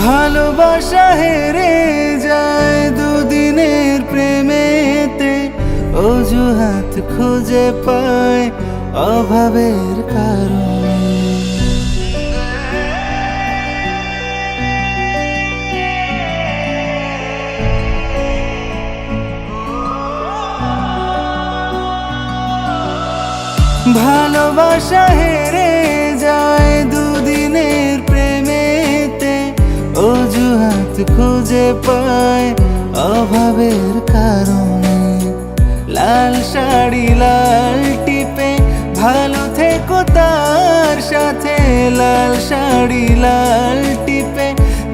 ভালোবাসা হেরে যায় দুদিনের প্রেমেতে অজুহাত খুঁজে পায় অভাবের কারণ। ভালোবাসা হেরে যায় দুদিনের প্রেমেতে, অজুহাত খুঁজে পায় অভাবের কারণে। লাল শাড়ি, লাল টিপে, ভালো থেকো তার সাথে। লাল শাড়ি, লাল টিপে,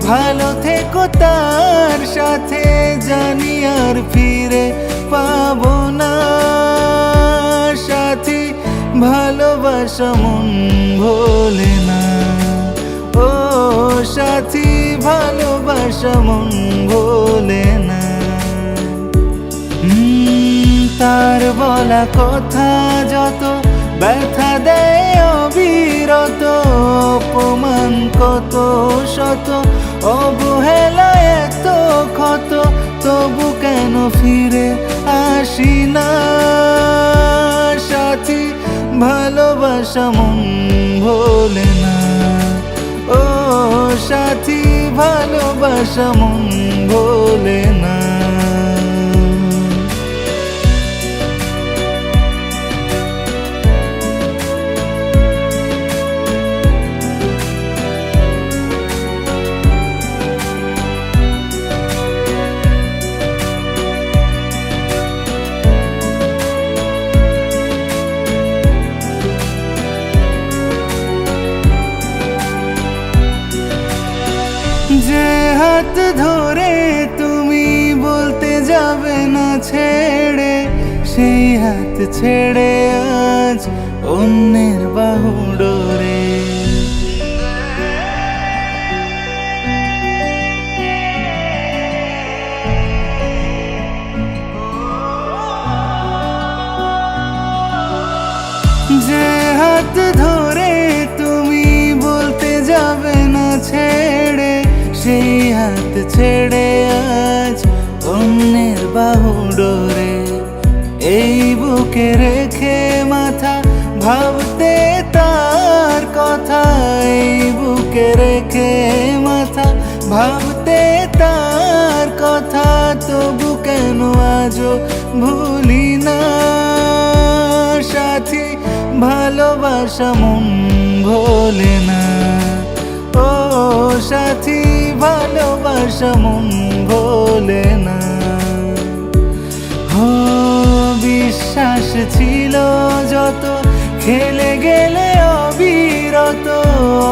ভালো থেকো তার সাথে। জানি আর ফিরে পাবো না। সাথী, ভালোবাসা মন ভোলে না। ও সাথী, ভালোবাসা মন ভোলে তার বলা কথা যত ব্যথা দেয় অবিরত, অপমান কত শত, অবহেলা এত ক্ষত, তবু কেন ফিরে আসি না? সাথী, ভালোবাসা মন ভোলে না। ও সাথী, ভালোবাসা মন ভোলে না। যে হাত ধরে তুমি বলতে যাবে না ছেড়ে, সেই হাত ছেড়ে আজ অন্যের বাহু ডোরে। যে হাত ধরে হাত ছেড়ে আজ অন্যের বাহু ডোরে এই বুকে রেখে মাথা ভাবতে তার কথা, এই বুকে রেখে মাথা ভাবতে তার কথা, তবু কেন আজও ভুলি না? সাথী, ভালোবাসা মন ভোলে না। ও সাথী মন ভোলে না। ও, বিশ্বাস ছিল যত, খেলে গেলে অবিরত,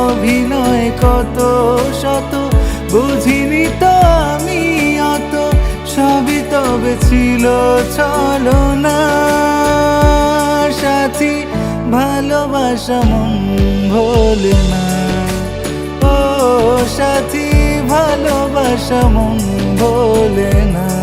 অভিনয় কত শত, বুঝিনি তো আমি অত, সবই তবে ছিল চলো না সাথী, ভালোবাসা মন ভোলে না। ও, সাথী ভালোবাসা মন বলে না।